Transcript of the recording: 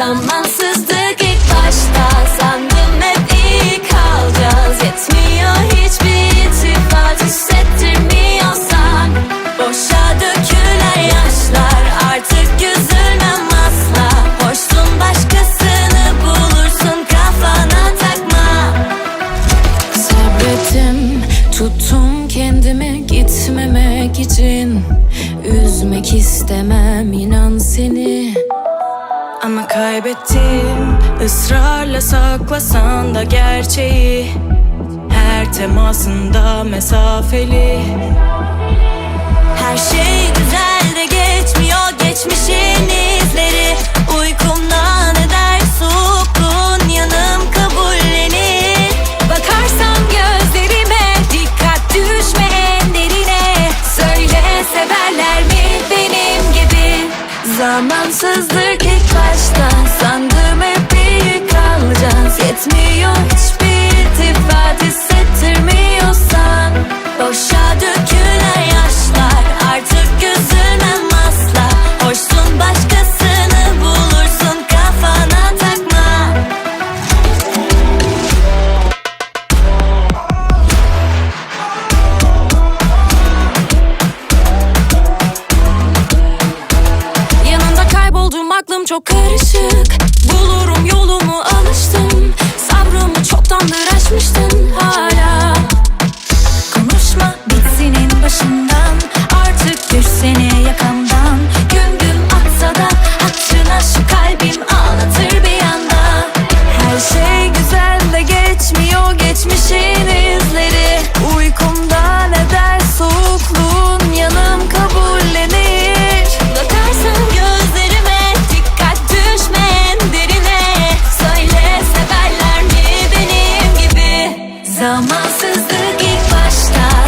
Zamansızlık ilk başta. Sandım hep iyi kalacağız. Yetmiyor hiçbir iltifat Hissettirmiyorsan Boşa dökülen yaşlar. Artık üzülmem asla. Hoşsun başkasını bulursun Kafana takma. Sabrettim, tuttum kendimi gitmemek için. Üzmek istemem inan seni Ama kaybettim. Israrla saklasan da gerçeği. Her temasında mesafeli. Her şey güzel de geçmiyor geçmişin Zamansızlık ilk başta sandım hep iyi kalacağız. Yetmiyor çok karışık. Bulurum yolumu alıştım. Sabrımı çoktandır aşmıştın. Sandık ilk başta